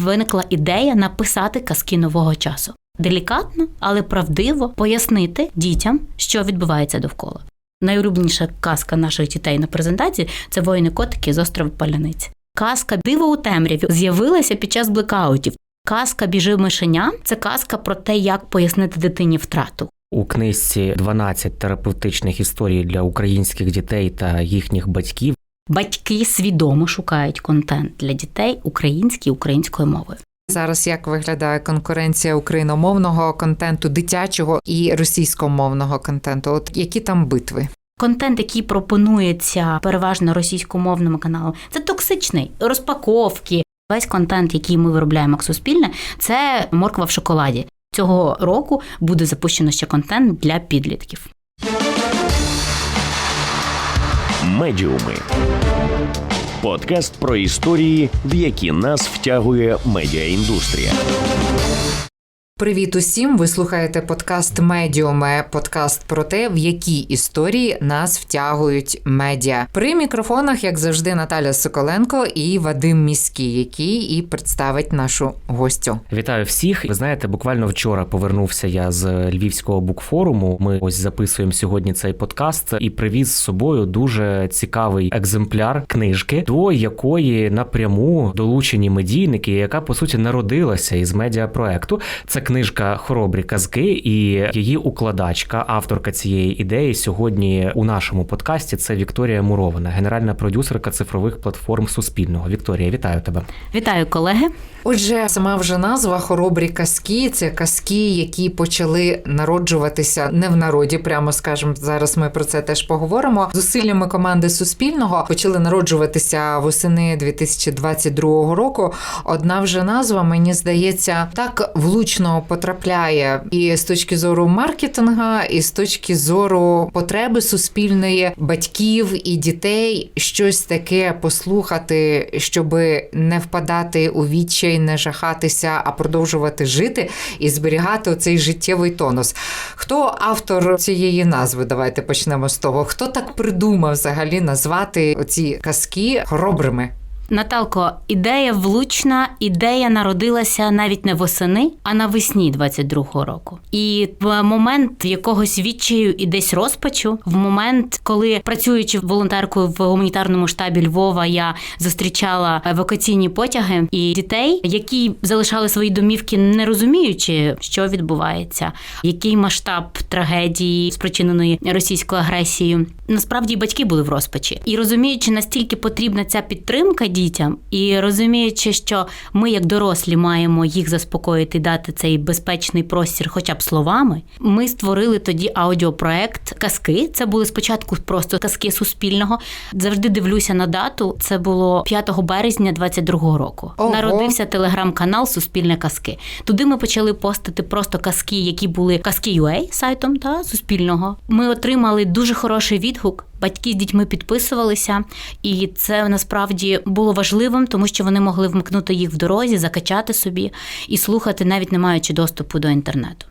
виникла ідея написати казки нового часу. Делікатно, але правдиво пояснити дітям, що відбувається довкола. Найулюбленіша казка наших дітей на презентації це воїни котики з острова Паляниці. Казка Диво у темряві з'явилася під час блекаутів. Казка Біжи мишеня це казка про те, як пояснити дитині втрату. У книжці 12 терапевтичних історій для українських дітей та їхніх батьків. Батьки свідомо шукають контент для дітей український українською мовою. Зараз як виглядає конкуренція україномовного контенту, дитячого і російськомовного контенту? От які там битви? Контент, який пропонується переважно російськомовним каналам, це токсичний розпаковки. Весь контент, який ми виробляємо як суспільне, це морква в шоколаді. Цього року буде запущено ще контент для підлітків. Медіуми. Подкаст про історії, в які нас втягує медіаіндустрія. Привіт усім! Ви слухаєте подкаст Медіуме, подкаст про те, в які історії нас втягують медіа. При мікрофонах, як завжди, Наталя Соколенко і Вадим Міський, який і представить нашу гостю. Вітаю всіх. Ви знаєте, буквально вчора повернувся я з львівського букфоруму. Ми ось записуємо сьогодні цей подкаст і привіз з собою дуже цікавий екземпляр книжки, до якої напряму долучені медійники, яка по суті народилася із медіапроекту. Це книжка Хоробрі казки, і її укладачка, авторка цієї ідеї сьогодні у нашому подкасті. Це Вікторія Мурована, генеральна продюсерка цифрових платформ Суспільного. Вікторія, вітаю тебе. Вітаю, колеги! Отже, сама вже назва хоробрі казки це казки, які почали народжуватися не в народі, прямо скажемо. Зараз ми про це теж поговоримо. Зусиллями команди Суспільного почали народжуватися восени 2022 року. Одна вже назва, мені здається, так влучно потрапляє і з точки зору маркетинга, і з точки зору потреби суспільної батьків і дітей щось таке послухати, щоб не впадати у відчай, не жахатися, а продовжувати жити і зберігати оцей життєвий тонус. Хто автор цієї назви? Давайте почнемо з того. Хто так придумав взагалі назвати оці казки хоробрими? Наталко, ідея влучна, ідея народилася навіть не восени, а навесні 22-го року. І в момент якогось відчаю і десь розпачу, в момент, коли працюючи волонтеркою в гуманітарному штабі Львова, я зустрічала евакуаційні потяги і дітей, які залишали свої домівки, не розуміючи, що відбувається, який масштаб трагедії, спричиненої російською агресією. Насправді батьки були в розпачі і розуміючи, настільки потрібна ця підтримка дітям, і розуміючи, що ми, як дорослі, маємо їх заспокоїти, дати цей безпечний простір, хоча б словами. Ми створили тоді аудіопроект казки. Це були спочатку просто казки суспільного. Завжди дивлюся на дату. Це було 5 березня 22-го року. Ого. Народився телеграм-канал Суспільне казки. Туди ми почали постити просто казки, які були казки.ua сайтом та суспільного. Ми отримали дуже хороший відгук. Батьки з дітьми підписувалися, і це насправді було важливим, тому що вони могли вмкнути їх в дорозі, закачати собі і слухати, навіть не маючи доступу до інтернету.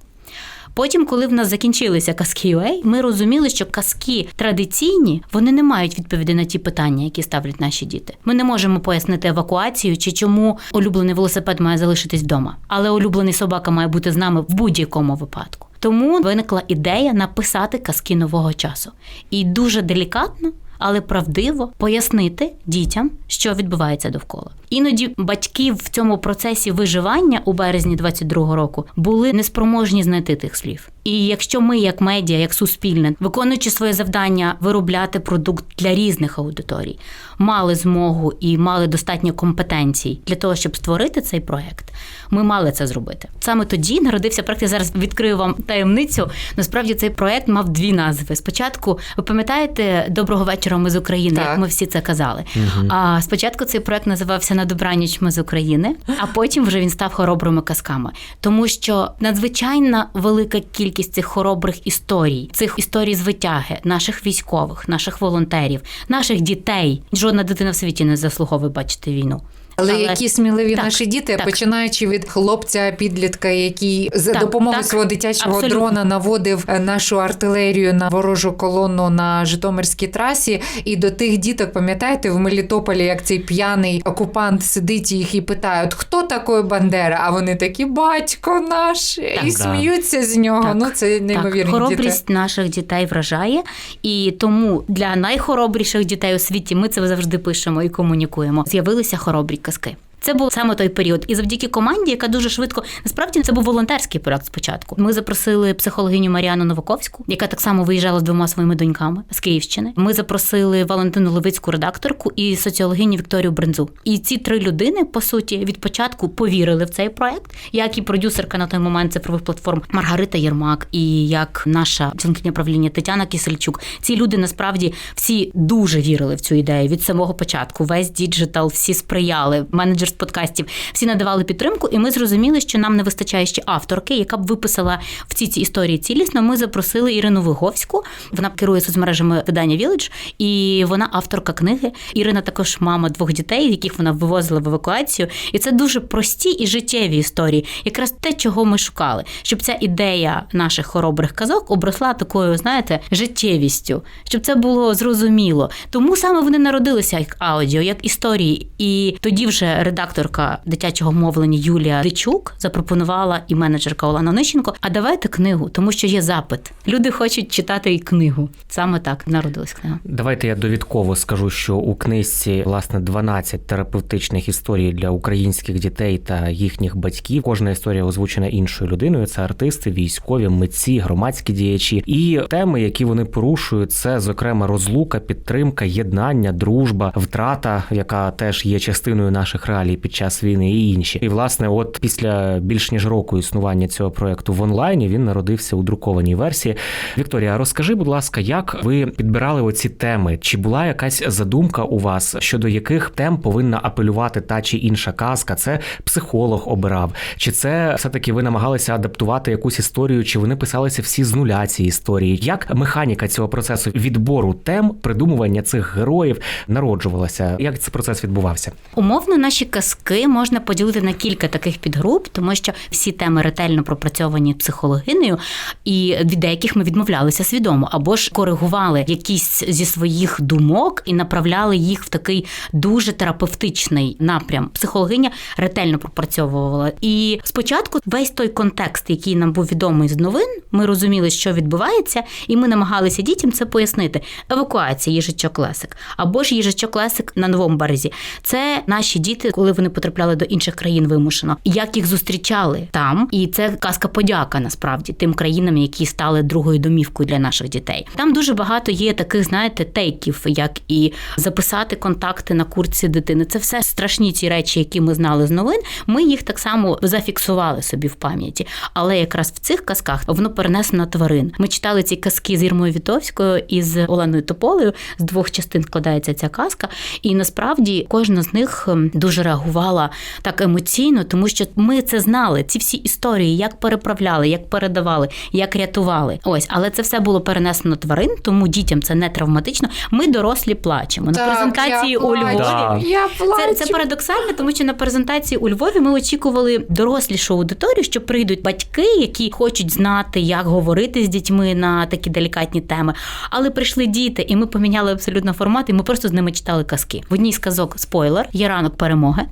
Потім, коли в нас закінчилися казки UA, ми розуміли, що казки традиційні вони не мають відповіді на ті питання, які ставлять наші діти. Ми не можемо пояснити евакуацію чи чому улюблений велосипед має залишитись вдома, але улюблений собака має бути з нами в будь-якому випадку. Тому виникла ідея написати казки нового часу і дуже делікатно. Але правдиво пояснити дітям, що відбувається довкола. Іноді батьки в цьому процесі виживання у березні 22-го року були неспроможні знайти тих слів. І якщо ми, як медіа, як суспільне, виконуючи своє завдання виробляти продукт для різних аудиторій, мали змогу і мали достатньо компетенцій для того, щоб створити цей проект, ми мали це зробити. Саме тоді народився проект. Зараз відкрию вам таємницю. Насправді цей проект мав дві назви. Спочатку, ви пам'ятаєте, доброго вечора, ми з України, Так. як ми всі це казали. А спочатку цей проект називався На добраніч ми з України, а потім вже він став хоробрими казками, тому що надзвичайна велика кількість цих хоробрих історій, цих історій з витяги наших військових, наших волонтерів, наших дітей. Жодна дитина в світі не заслуговує бачити війну. Але, які сміливі Так, наші діти, так. починаючи від хлопця підлітка, який за Так, допомогою так, свого дитячого абсолютно. дрона наводив е, нашу артилерію на ворожу колону на Житомирській трасі, і до тих діток, пам'ятаєте, в Мелітополі, як цей п'яний окупант сидить їх і питають, хто такий Бандера? А вони такі батько наш, і да. сміються з нього. Так, ну це неймовірні так, хоробрість діти. наших дітей вражає, і тому для найхоробріших дітей у світі ми це завжди пишемо і комунікуємо. З'явилися хоробрі казки. Це був саме той період, і завдяки команді, яка дуже швидко насправді це був волонтерський проект спочатку. Ми запросили психологиню Маріану Новаковську, яка так само виїжджала з двома своїми доньками з Київщини. Ми запросили Валентину Левицьку, редакторку, і соціологиню Вікторію Брензу. І ці три людини, по суті, від початку повірили в цей проект, як і продюсерка на той момент цифрових платформ Маргарита Єрмак, і як наша членкиня правління Тетяна Кісельчук. Ці люди насправді всі дуже вірили в цю ідею від самого початку. Весь діджитал, всі сприяли. Менеджер з подкастів, всі надавали підтримку, і ми зрозуміли, що нам не вистачає ще авторки, яка б виписала в ці ці історії цілісно. Ми запросили Ірину Виговську. Вона керує соцмережами видання Village, і вона авторка книги. Ірина також мама двох дітей, яких вона вивозила в евакуацію. І це дуже прості і життєві історії. Якраз те, чого ми шукали, щоб ця ідея наших хоробрих казок обросла такою, знаєте, життєвістю, щоб це було зрозуміло. Тому саме вони народилися як аудіо, як історії. І тоді вже редакторка дитячого мовлення Юлія Дичук запропонувала і менеджерка Олена Нищенко. А давайте книгу, тому що є запит. Люди хочуть читати і книгу. Саме так народилась книга. Давайте я довідково скажу, що у книжці власне 12 терапевтичних історій для українських дітей та їхніх батьків. Кожна історія озвучена іншою людиною. Це артисти, військові, митці, громадські діячі. І теми, які вони порушують, це зокрема розлука, підтримка, єднання, дружба, втрата, яка теж є частиною наших реалій під час війни, і інші. І власне, от після більш ніж року існування цього проекту в онлайні він народився у друкованій версії. Вікторія, розкажи, будь ласка, як ви підбирали оці теми? Чи була якась задумка у вас щодо яких тем повинна апелювати та чи інша казка? Це психолог обирав, чи це все таки ви намагалися адаптувати якусь історію, чи вони писалися всі з нуля ці історії? Як механіка цього процесу відбору тем, придумування цих героїв народжувалася? Як цей процес відбувався? Умовно, наші казки можна поділити на кілька таких підгруп, тому що всі теми ретельно пропрацьовані психологинею, і від деяких ми відмовлялися свідомо, або ж коригували якісь зі своїх думок і направляли їх в такий дуже терапевтичний напрям. Психологиня ретельно пропрацьовувала. І спочатку весь той контекст, який нам був відомий з новин, ми розуміли, що відбувається, і ми намагалися дітям це пояснити. Евакуація їжачок Лесик, або ж їжачок Лесик на новому березі. Це наші діти, коли вони потрапляли до інших країн вимушено, як їх зустрічали там, і це казка подяка насправді тим країнам, які стали другою домівкою для наших дітей. Там дуже багато є таких, знаєте, тейків, як і записати контакти на куртці дитини. Це все страшні ці речі, які ми знали з новин. Ми їх так само зафіксували собі в пам'яті. Але якраз в цих казках воно перенесено тварин. Ми читали ці казки з Ірмою Вітовською і з Оленою Тополею. З двох частин складається ця казка, і насправді кожна з них ем, дуже реагувала так емоційно, тому що ми це знали. Ці всі історії, як переправляли, як передавали, як рятували. Ось, але це все було перенесено тварин, тому дітям це не травматично. Ми дорослі плачемо. На презентації я у плачу, Львові. Да. Я плачу. Це, це парадоксально, тому що на презентації у Львові ми очікували дорослішу аудиторію, що прийдуть батьки, які хочуть знати, як говорити з дітьми на такі делікатні теми. Але прийшли діти, і ми поміняли абсолютно формат, і ми просто з ними читали казки. В одній з казок спойлер є ранок перемоги.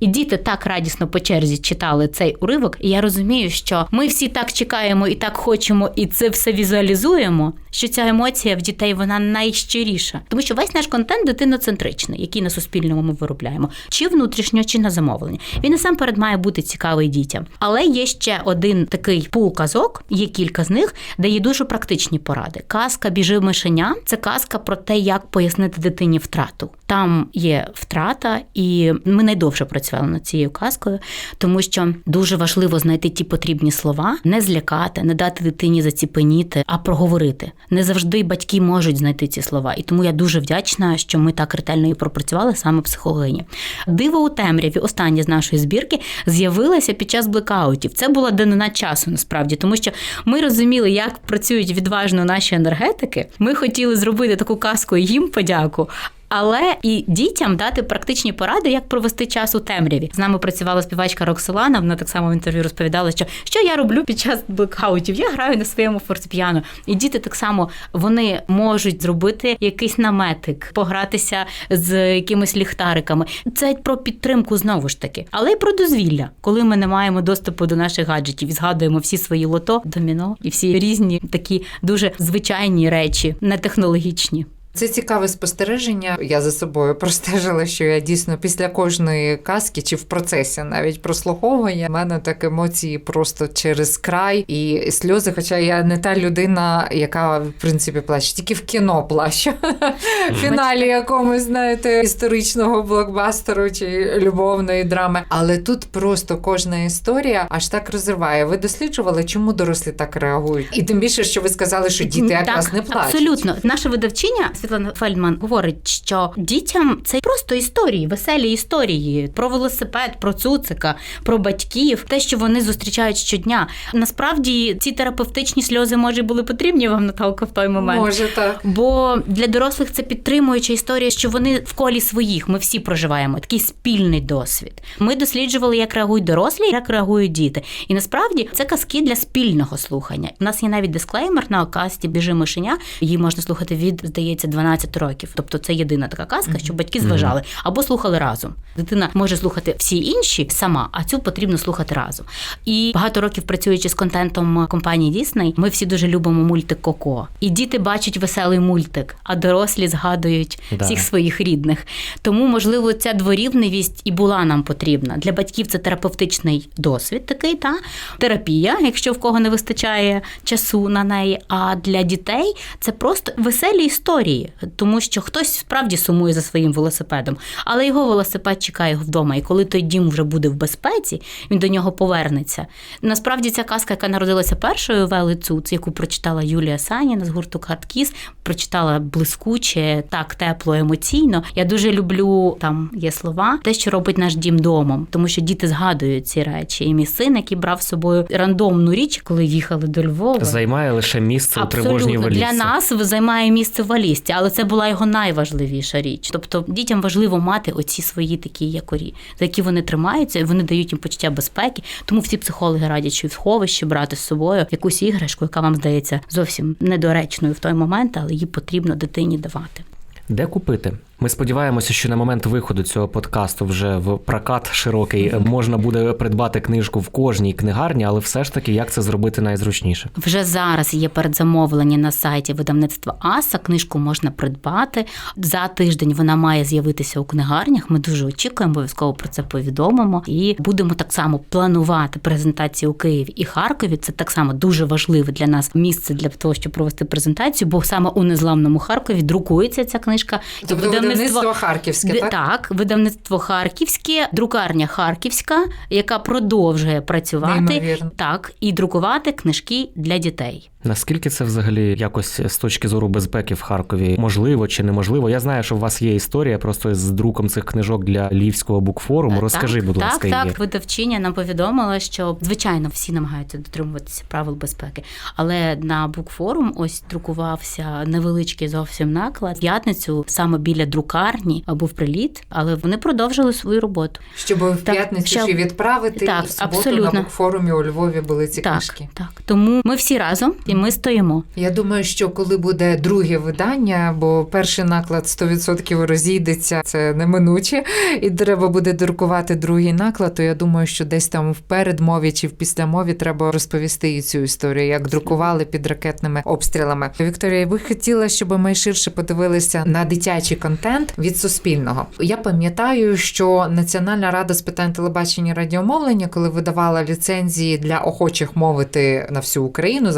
І діти так радісно по черзі читали цей уривок. І я розумію, що ми всі так чекаємо і так хочемо, і це все візуалізуємо. Що ця емоція в дітей вона найщиріша, тому що весь наш контент дитиноцентричний, який на суспільному ми виробляємо, чи внутрішньо, чи на замовлення. Він насамперед має бути цікавий дітям. Але є ще один такий пул казок, є кілька з них, де є дуже практичні поради. Казка біжи мишеня це казка про те, як пояснити дитині втрату. Там є втрата, і ми найдовше працювали над цією казкою, тому що дуже важливо знайти ті потрібні слова, не злякати, не дати дитині заціпеніти, а проговорити. Не завжди батьки можуть знайти ці слова, і тому я дуже вдячна, що ми так ретельно і пропрацювали саме психологині. Диво у темряві, остання з нашої збірки, з'явилася під час блекаутів. Це була данина часу насправді, тому що ми розуміли, як працюють відважно наші енергетики. Ми хотіли зробити таку казку їм подяку. Але і дітям дати практичні поради, як провести час у темряві. З нами працювала співачка Роксолана. Вона так само в інтерв'ю розповідала, що що я роблю під час блекаутів. Я граю на своєму фортепіано. І діти так само вони можуть зробити якийсь наметик, погратися з якимись ліхтариками. Це про підтримку знову ж таки, але й про дозвілля, коли ми не маємо доступу до наших гаджетів і згадуємо всі свої лото, доміно і всі різні такі дуже звичайні речі, не технологічні. Це цікаве спостереження. Я за собою простежила, що я дійсно після кожної казки чи в процесі навіть прослуховування в мене так емоції просто через край і сльози. Хоча я не та людина, яка в принципі плаче, тільки в кіно плачу. В фіналі якомусь, знаєте, історичного блокбастеру чи любовної драми. Але тут просто кожна історія аж так розриває. Ви досліджували, чому дорослі так реагують? І тим більше, що ви сказали, що діти якраз не плачуть. Абсолютно, наша видавчиня Світлана Фельдман говорить, що дітям це просто історії, веселі історії про велосипед, про цуцика, про батьків, те, що вони зустрічають щодня. Насправді ці терапевтичні сльози може були потрібні вам, Наталка, в той момент. Може так. Бо для дорослих це підтримуюча історія, що вони в колі своїх. Ми всі проживаємо такий спільний досвід. Ми досліджували, як реагують дорослі, як реагують діти. І насправді це казки для спільного слухання. У нас є навіть дисклеймер на касті Біжи мишеня. Її можна слухати від, здається, 12 років. Тобто це єдина така казка, що батьки зважали або слухали разом. Дитина може слухати всі інші сама, а цю потрібно слухати разом. І багато років працюючи з контентом компанії Дісней, ми всі дуже любимо мультик Коко. І діти бачать веселий мультик, а дорослі згадують Да. всіх своїх рідних. Тому, можливо, ця дворівневість і була нам потрібна. Для батьків це терапевтичний досвід такий, та терапія, якщо в кого не вистачає часу на неї. А для дітей це просто веселі історії, тому що хтось справді сумує за своїм велосипедом, але його велосипед чекає його вдома. І коли той дім вже буде в безпеці, він до нього повернеться. Насправді ця казка, яка народилася першою Вели Цуц, яку прочитала Юлія Саніна з гурту Хардкіс, прочитала блискуче, так тепло, емоційно. Я дуже люблю там є слова, те, що робить наш дім домом, тому що діти згадують ці речі. І мій син, який брав з собою рандомну річ, коли їхали до Львова. Займає лише місце у тривожній Абсолютно валізці. для нас займає місце в валізці, але це була його найважливіша річ. Тобто дітям важливо мати оці свої такі якорі, за які вони тримаються, і вони дають їм почуття безпеки. Тому всі психологи радять, що в сховище брати з собою якусь іграшку, яка вам здається зовсім недоречною в той момент, але її потрібно дитині давати. Де купити? Ми сподіваємося, що на момент виходу цього подкасту вже в прокат широкий можна буде придбати книжку в кожній книгарні, але все ж таки, як це зробити найзручніше? Вже зараз є передзамовлення на сайті видавництва Аса. Книжку можна придбати за тиждень. Вона має з'явитися у книгарнях. Ми дуже очікуємо, обов'язково про це повідомимо. І будемо так само планувати презентацію у Києві і Харкові. Це так само дуже важливе для нас місце для того, щоб провести презентацію. Бо саме у незламному Харкові друкується ця книжка. І Тобто видавництво харківське, так? Так, видавництво харківське, друкарня харківська, яка продовжує працювати Неймовірно. так і друкувати книжки для дітей. Наскільки це взагалі якось з точки зору безпеки в Харкові можливо чи неможливо? Я знаю, що у вас є історія просто з друком цих книжок для Львівського букфоруму. Розкажи, так, будь так, ласка, так, її. видавчиня нам повідомила, що звичайно всі намагаються дотримуватися правил безпеки. Але на букфорум ось друкувався невеличкий зовсім наклад. П'ятницю саме біля друкарні був приліт, але вони продовжили свою роботу. Щоб в Так, п'ятницю ще- ще відправити Так, і в суботу абсолютно. на букфорумі у Львові були ці так, книжки. так. Тому ми всі разом ми стоїмо. Я думаю, що коли буде друге видання, бо перший наклад 100% розійдеться, це неминуче, і треба буде друкувати другий наклад, то я думаю, що десь там в передмові чи в післямові треба розповісти і цю історію, як друкували під ракетними обстрілами. Вікторія, ви хотіла, щоб ми ширше подивилися на дитячий контент від Суспільного. Я пам'ятаю, що Національна рада з питань телебачення і радіомовлення, коли видавала ліцензії для охочих мовити на всю Україну,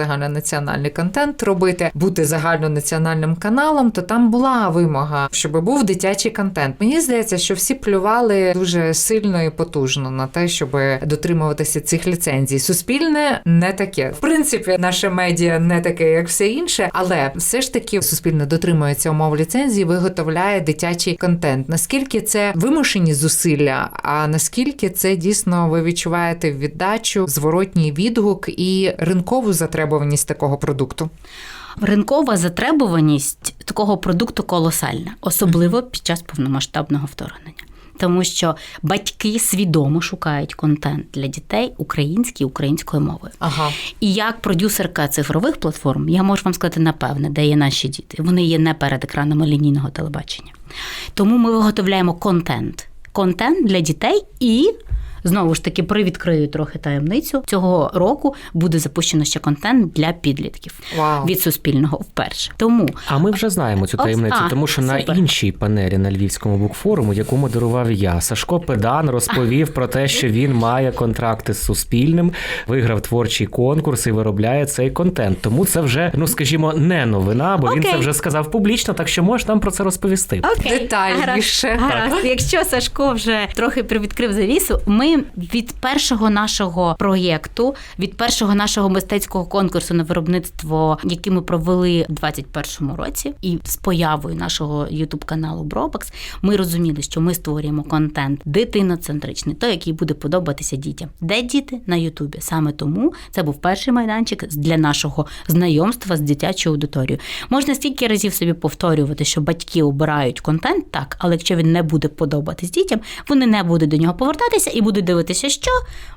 загальнонаціональний контент робити, бути загальнонаціональним каналом, то там була вимога, щоб був дитячий контент. Мені здається, що всі плювали дуже сильно і потужно на те, щоб дотримуватися цих ліцензій. Суспільне не таке. В принципі, наше медіа не таке, як все інше, але все ж таки суспільне дотримується умов ліцензії, виготовляє дитячий контент. Наскільки це вимушені зусилля, а наскільки це дійсно ви відчуваєте віддачу, зворотній відгук і ринкову затребуваність такого продукту? Ринкова затребуваність такого продукту колосальна, особливо під час повномасштабного вторгнення. Тому що батьки свідомо шукають контент для дітей український українською мовою. Ага. І як продюсерка цифрових платформ, я можу вам сказати напевне, де є наші діти. Вони є не перед екранами лінійного телебачення. Тому ми виготовляємо контент. Контент для дітей і. Знову ж таки, привідкрию трохи таємницю. Цього року буде запущено ще контент для підлітків Вау. від суспільного вперше. Тому А ми вже знаємо цю Ось, таємницю, а, тому що на іншій панелі на львівському букфоруму, яку модерував я, Сашко Педан розповів про те, що він має контракти з суспільним, виграв творчий конкурс і виробляє цей контент. Тому це вже, ну скажімо, не новина, бо він це вже сказав публічно, так що можеш нам про це розповісти. Окей, Детальніше. Гаразд, гаразд. Якщо Сашко вже трохи привідкрив завісу, ми від першого нашого проєкту, від першого нашого мистецького конкурсу на виробництво, який ми провели у 2021 році, і з появою нашого ютуб каналу Бробакс, ми розуміли, що ми створюємо контент дитиноцентричний, той, який буде подобатися дітям. Де діти на Ютубі? Саме тому це був перший майданчик для нашого знайомства з дитячою аудиторією. Можна стільки разів собі повторювати, що батьки обирають контент, так, але якщо він не буде подобатись дітям, вони не будуть до нього повертатися і будуть дивитися, що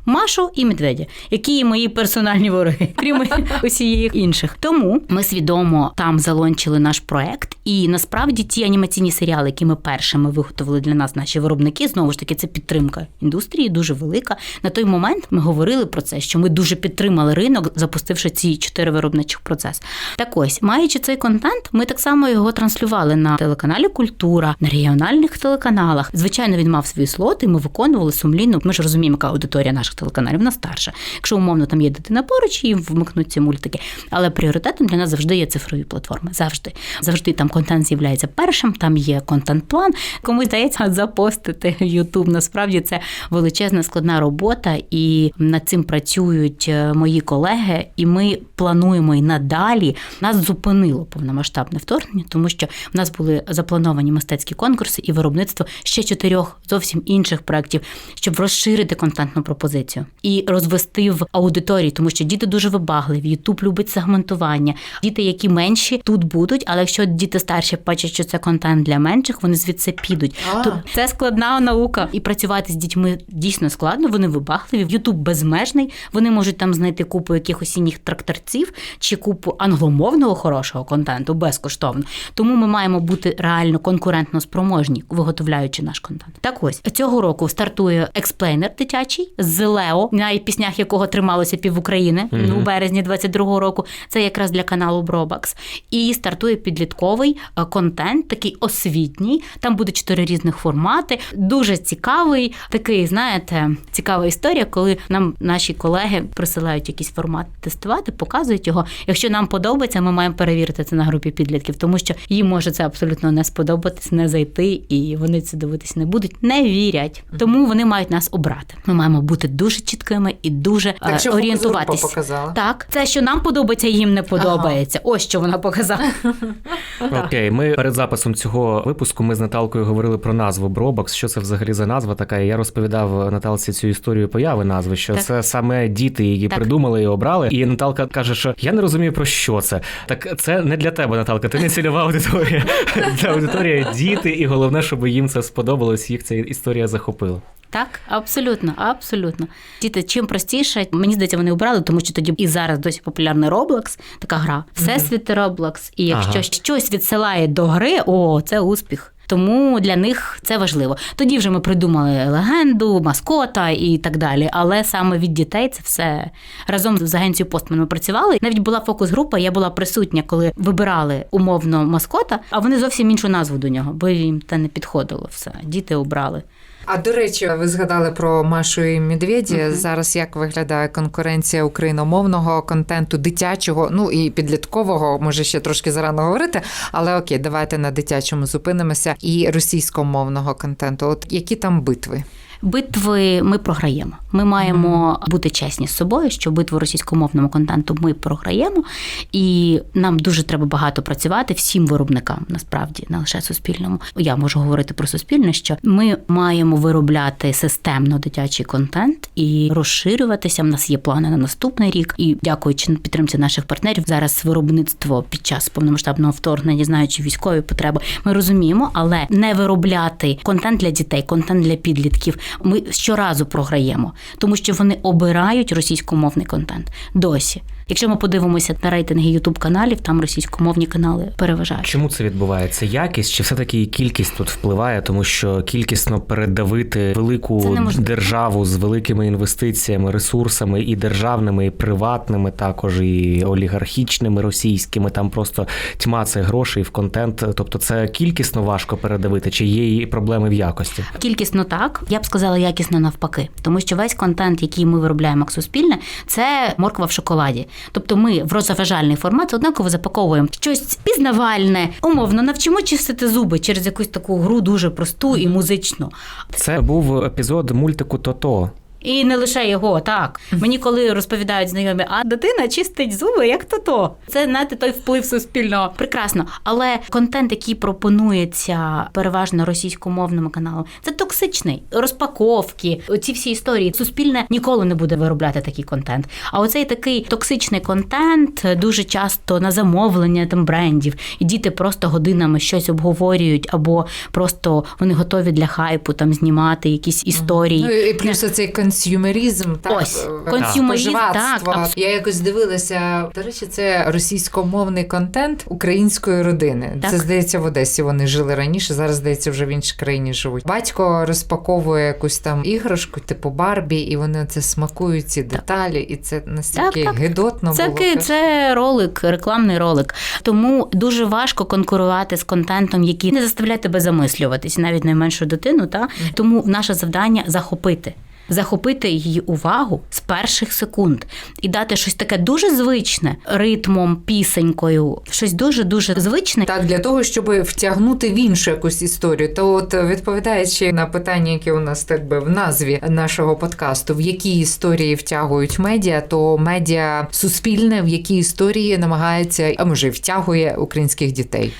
Машу і Медведя, які є мої персональні вороги, крім усієї інших. Тому ми свідомо там залончили наш проект, і насправді ті анімаційні серіали, які ми першими виготовили для нас, наші виробники, знову ж таки, це підтримка індустрії, дуже велика. На той момент ми говорили про це, що ми дуже підтримали ринок, запустивши ці чотири виробничих процеси. Так ось, маючи цей контент, ми так само його транслювали на телеканалі Культура, на регіональних телеканалах. Звичайно, він мав свої слоти. Ми виконували сумлінно. Ми ж розуміємо, яка аудиторія наших телеканалів вона старша. Якщо умовно там є дитина поруч, і вмикнуть ці мультики. Але пріоритетом для нас завжди є цифрові платформи. Завжди, завжди там контент з'являється першим. Там є контент-план. Комусь здається запостити YouTube. Насправді це величезна складна робота, і над цим працюють е, мої колеги. І ми плануємо і надалі. Нас зупинило повномасштабне вторгнення, тому що в нас були заплановані мистецькі конкурси і виробництво ще чотирьох зовсім інших проєктів, щоб розширити контентну пропозицію і розвести в аудиторії, тому що діти дуже вибагливі. Ютуб любить сегментування. Діти, які менші, тут будуть, але якщо діти старші бачать, що це контент для менших, вони звідси підуть. А. То це складна наука, і працювати з дітьми дійсно складно. Вони вибагливі. Ютуб безмежний. Вони можуть там знайти купу якихось осінніх тракторців чи купу англомовного хорошого контенту безкоштовно. Тому ми маємо бути реально конкурентно спроможні, виготовляючи наш контент. Так ось цього року стартує експлейнер дитячий з Лео, на піснях якого трималося пів України Мгм. у березні 22-го року. Це якраз для каналу Бробакс. І стартує підлітковий е, контент, такий освітній. Там буде чотири різних формати. Дуже цікавий, такий, знаєте, цікава історія, коли нам наші колеги присилають якийсь формат тестувати, показують його. Якщо нам подобається, ми маємо перевірити це на групі підлітків, тому що їм може це абсолютно не сподобатись, не зайти, і вони це дивитись не будуть, не вірять. Тому вони мають нас обрати. Ми маємо бути дуже чіткими і дуже Так е, що орієнтуватись. показала? Так, це що нам подобається, їм не подобається. Ось що вона показала. Окей, ми перед записом цього випуску ми з Наталкою говорили про назву Бробокс. Що це взагалі за назва така? Я розповідав Наталці цю історію появи назви, що Так. це саме діти її Так. придумали і обрали. І Наталка каже, що я не розумію про що це. Так це не для тебе, Наталка. Ти не цільова аудиторія. Це аудиторія діти, і головне, щоб їм це сподобалось, їх ця історія захопила. Так, абсолютно, абсолютно. Діти, чим простіше, мені здається, вони обрали, тому що тоді і зараз досі популярний Roblox, така гра. Всесвіт Roblox. І якщо Ага. щось відсилає до гри, о, це успіх. Тому для них це важливо. Тоді вже ми придумали легенду, маскота і так далі. Але саме від дітей це все разом з агенцією Постман ми працювали. Навіть була фокус-група, я була присутня, коли вибирали умовно маскота, а вони зовсім іншу назву до нього, бо їм це не підходило все. Діти обрали. А до речі, ви згадали про Машу і Медведі. Мгм. Зараз як виглядає конкуренція україномовного контенту, дитячого, ну і підліткового, може ще трошки зарано говорити, але окей, давайте на дитячому зупинимося. І російськомовного контенту. От які там битви? Битви ми програємо. Ми маємо бути чесні з собою, що битву російськомовному контенту ми програємо, і нам дуже треба багато працювати всім виробникам, насправді, не лише суспільному. Я можу говорити про суспільне, що ми маємо виробляти системно дитячий контент і розширюватися. У нас є плани на наступний рік. І дякуючи підтримці наших партнерів, зараз виробництво під час повномасштабного вторгнення, знаючи військові потреби, ми розуміємо, але не виробляти контент для дітей, контент для підлітків. Ми щоразу програємо, тому що вони обирають російськомовний контент досі. Якщо ми подивимося на рейтинги Ютуб каналів, там російськомовні канали переважають. Чому це відбувається? Якість чи все-таки кількість тут впливає, тому що кількісно передавити велику державу з великими інвестиціями, ресурсами і державними, і приватними, також і олігархічними російськими. Там просто тьма цих грошей в контент. Тобто, це кількісно важко передавити, чи є і проблеми в якості? Кількісно так, я б сказала якісно навпаки, тому що весь контент, який ми виробляємо як суспільне, це морква в шоколаді. Тобто ми в розважальний формат однаково запаковуємо щось пізнавальне, умовно навчимо чистити зуби через якусь таку гру дуже просту і музичну. Це був епізод мультику Тото. І не лише його, так. Мені коли розповідають знайомі, а дитина чистить зуби, як то то. Це знаєте, той вплив суспільного. Прекрасно. Але контент, який пропонується переважно російськомовним каналом, це токсичний. Розпаковки, оці всі історії. Суспільне ніколи не буде виробляти такий контент. А оцей такий токсичний контент дуже часто на замовлення там брендів. І діти просто годинами щось обговорюють, або просто вони готові для хайпу там знімати якісь історії. Ну і плюс цей консюмерізм, так Ось, консюмерізм, так, Я якось дивилася. До речі, це російськомовний контент української родини. Так. Це здається в Одесі. Вони жили раніше. Зараз здається, вже в іншій країні живуть. Батько розпаковує якусь там іграшку, типу Барбі, і вони це смакують ці деталі, і це настільки Так, так. гидотно Це, було. ки- це ролик, рекламний ролик. Тому дуже важко конкурувати з контентом, який не заставляє тебе замислюватись, навіть найменшу дитину. Та тому наше завдання захопити. Захопити її увагу з перших секунд і дати щось таке дуже звичне ритмом, пісенькою, щось дуже дуже звичне. Так, для того, щоб втягнути в іншу якусь історію. То, от відповідаючи на питання, яке у нас так би в назві нашого подкасту, в які історії втягують медіа, то медіа суспільне, в які історії намагається, а може, втягує українських дітей.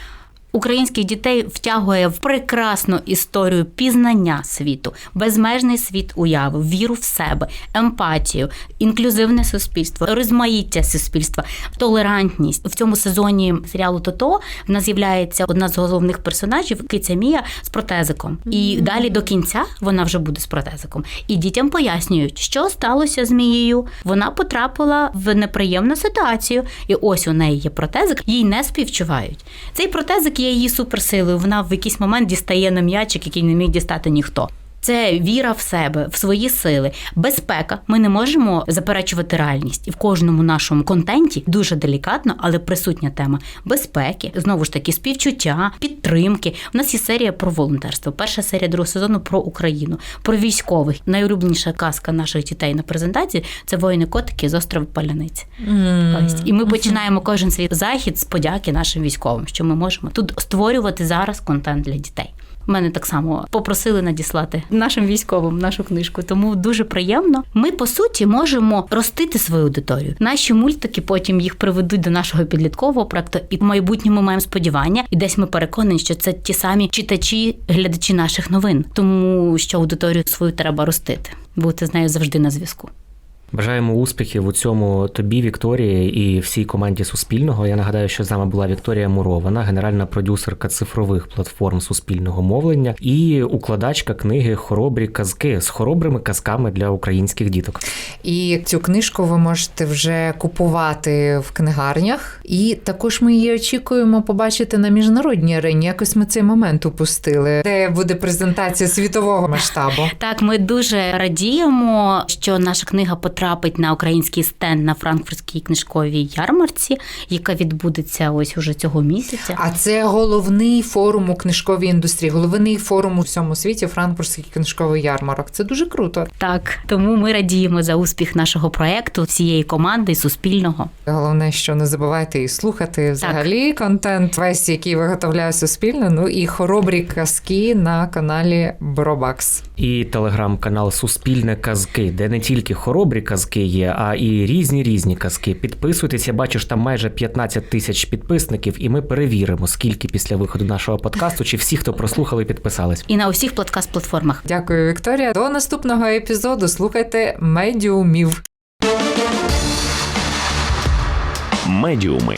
Українських дітей втягує в прекрасну історію пізнання світу, безмежний світ уяви, віру в себе, емпатію, інклюзивне суспільство, розмаїття суспільства, толерантність в цьому сезоні серіалу Тото в нас з'являється одна з головних персонажів Киця Мія з протезиком. І далі до кінця вона вже буде з протезиком. І дітям пояснюють, що сталося з Мією. Вона потрапила в неприємну ситуацію, і ось у неї є протезик, їй не співчувають. Цей протезик є її суперсилою. Вона в якийсь момент дістає на м'ячик, який не міг дістати ніхто. Це віра в себе, в свої сили, безпека. Ми не можемо заперечувати реальність. І в кожному нашому контенті дуже делікатно, але присутня тема безпеки, знову ж таки, співчуття, підтримки. У нас є серія про волонтерство. Перша серія другого сезону про Україну, про військових. Найулюбленіша казка наших дітей на презентації це воїни котики з острова Паляниць. Ось і ми починаємо кожен свій захід з подяки нашим військовим, що ми можемо тут створювати зараз контент для дітей. Мене так само попросили надіслати нашим військовим нашу книжку, тому дуже приємно. Ми по суті можемо ростити свою аудиторію. Наші мультики потім їх приведуть до нашого підліткового проекту, і в майбутньому маємо сподівання, і десь ми переконані, що це ті самі читачі, глядачі наших новин, тому що аудиторію свою треба ростити, бути з нею завжди на зв'язку. Бажаємо успіхів у цьому тобі, Вікторії, і всій команді Суспільного. Я нагадаю, що з нами була Вікторія Мурована, генеральна продюсерка цифрових платформ суспільного мовлення і укладачка книги Хоробрі казки з хоробрими казками для українських діток. І цю книжку ви можете вже купувати в книгарнях. І також ми її очікуємо побачити на міжнародній арені. Якось ми цей момент упустили, де буде презентація світового масштабу. Так, ми дуже радіємо, що наша книга потрапила потрапить на український стенд на франкфуртській книжковій ярмарці, яка відбудеться ось уже цього місяця. А це головний форум у книжковій індустрії, головний форум у всьому світі франкфуртський книжковий ярмарок. Це дуже круто. Так, тому ми радіємо за успіх нашого проекту, всієї команди суспільного. Головне, що не забувайте і слухати взагалі контент, весь який виготовляє суспільне. Ну і хоробрі казки на каналі Бробакс. І телеграм-канал Суспільне казки, де не тільки хоробрі казки є, а і різні різні казки. Підписуйтеся, бачиш, бачу, що там майже 15 тисяч підписників, і ми перевіримо, скільки після виходу нашого подкасту, чи всі, хто прослухали, підписались. І на усіх подкаст-платформах. Дякую, Вікторія. До наступного епізоду. Слухайте медіумів. Медіуми.